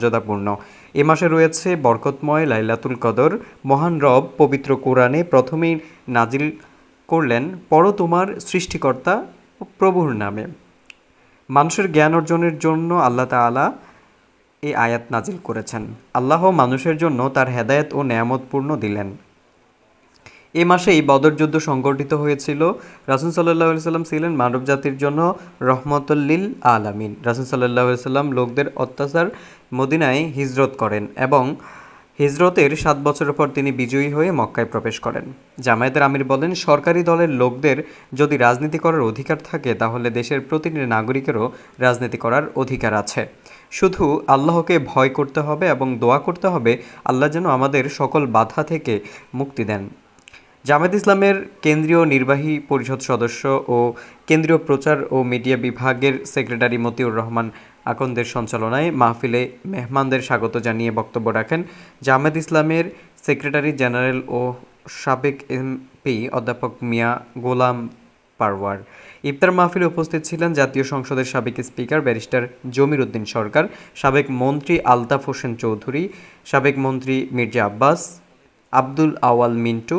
মর্যাদাপূর্ণ। এ মাসে রয়েছে বরকতময় লাইলাতুল কদর। মহান রব পবিত্র কোরআনে প্রথমেই নাজিল করলেন, পর তোমার সৃষ্টিকর্তা প্রভুর নামে। মানুষের জ্ঞান অর্জনের জন্য আল্লাহ তালা এই আয়াত নাজিল করেছেন। আল্লাহ মানুষের জন্য তার হেদায়েত ও নেয়ামতপূর্ণ দিলেন। এ মাসেই বদর যুদ্ধ সংগঠিত হয়েছিল। রাসুল সাল্লাহ সাল্লাম ছিলেন মানব জাতির জন্য রহমতুল্লিল আলামিন। রাসুল সাল্লাহ সাল্লাম লোকদের অত্যাচার মদিনায় হিজরত করেন এবং হিজরতের সাত বছরের পর তিনি বিজয়ী হয়ে মক্কায় প্রবেশ করেন। জামায়াতের আমির বলেন, সরকারি দলের লোকদের যদি রাজনীতি করার অধিকার থাকে, তাহলে দেশের প্রতিটি নাগরিকেরও রাজনীতি করার অধিকার আছে। শুধু আল্লাহকে ভয় করতে হবে এবং দোয়া করতে হবে, আল্লাহ যেন আমাদের সকল বাধা থেকে মুক্তি দেন। জামায়াত ইসলামের কেন্দ্রীয় নির্বাহী পরিষদ সদস্য ও কেন্দ্রীয় প্রচার ও মিডিয়া বিভাগের সেক্রেটারি মতিউর রহমান আকন্দের সঞ্চালনায় মাহফিলে মেহমানদের স্বাগত জানিয়ে বক্তব্য রাখেন জামায়াত ইসলামের সেক্রেটারি জেনারেল ও সাবেক এমপি অধ্যাপক মিয়া গোলাম পারওয়ার। ইফতার মাহফিলে উপস্থিত ছিলেন জাতীয় সংসদের সাবেক স্পিকার ব্যারিস্টার জমির উদ্দিন সরকার, সাবেক মন্ত্রী আলতাফ হোসেন চৌধুরী, সাবেক মন্ত্রী মির্জা আব্বাস, আব্দুল আওয়াল মিন্টু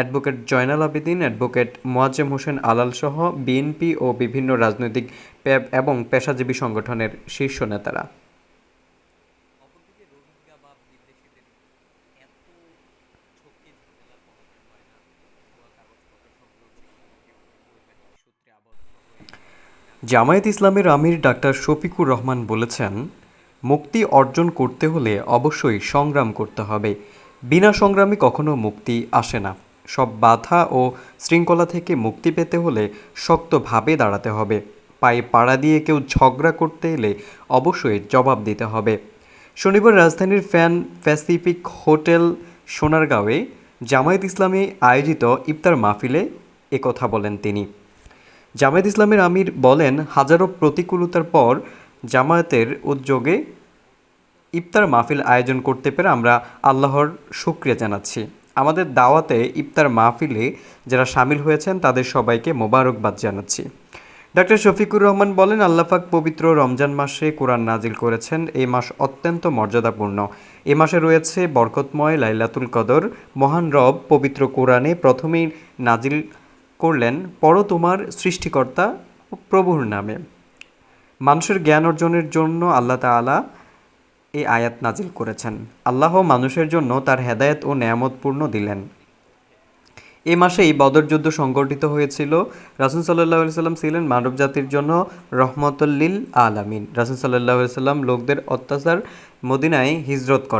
অ্যাডভোকেট জয়নাল আবেদিন, অ্যাডভোকেট মোয়াজ্জেম হোসেন আলাল সহ বিএনপি ও বিভিন্ন রাজনৈতিক প্যাব এবং পেশাজীবী সংগঠনের শীর্ষ নেতারা। জামায়াত ইসলামের আমির ডাক্তার শফিকুর রহমান বলেছেন, মুক্তি অর্জন করতে হলে অবশ্যই সংগ্রাম করতে হবে। বিনা সংগ্রামে কখনো মুক্তি আসে না। সব বাধা ও শৃঙ্খলা থেকে মুক্তি পেতে হলে শক্তভাবে দাঁড়াতে হবে। পায়ে পাড়া দিয়ে কেউ ঝগড়া করতে এলে অবশ্যই জবাব দিতে হবে। শনিবার রাজধানীর ফ্যান প্যাসিফিক হোটেল সোনারগাঁওয়ে জামায়াত ইসলামী আয়োজিত ইফতার মাহফিলে একথা বলেন তিনি। জামায়াত ইসলামের আমির বলেন, হাজারো প্রতিকূলতার পর জামায়াতের উদ্যোগে ইফতার মাহফিল আয়োজন করতে পেরে আমরা আল্লাহর শুক্রিয়া জানাচ্ছি। আমাদের দাওয়াতে ইফতার মাহফিলে যারা সামিল হয়েছেন, তাদের সবাইকে মোবারকবাদ জানাচ্ছি। ডক্টর শফিকুর রহমান বলেন আল্লাফাক পবিত্র রমজান মাসে কোরআন নাজিল করেছেন। এই মাস অত্যন্ত মর্যাদাপূর্ণ। এ মাসে রয়েছে বরকতময় লাইলাতুল কদর। মহান রব পবিত্র কোরআনে প্রথমেই নাজিল করলেন পর তোমার সৃষ্টিকর্তা প্রভুর নামে। মানুষের জ্ঞান অর্জনের জন্য আল্লাহ তাআলা এই আয়াত নাজিল করেছেন। আল্লাহ মানুষের জন্য তার হেদায়েত ও নেয়ামতপূর্ণ দিলেন। এ মাসেই বদর যুদ্ধ সংগঠিত হয়েছিল। রাসুল সাল্লাহ সাল্লাম ছিলেন মানব জাতির জন্য রহমতুল্লিল আলামিন। রাসুল সাল্লাহ সাল্লাম লোকদের অত্যাচার মদিনায় হিজরত করেন।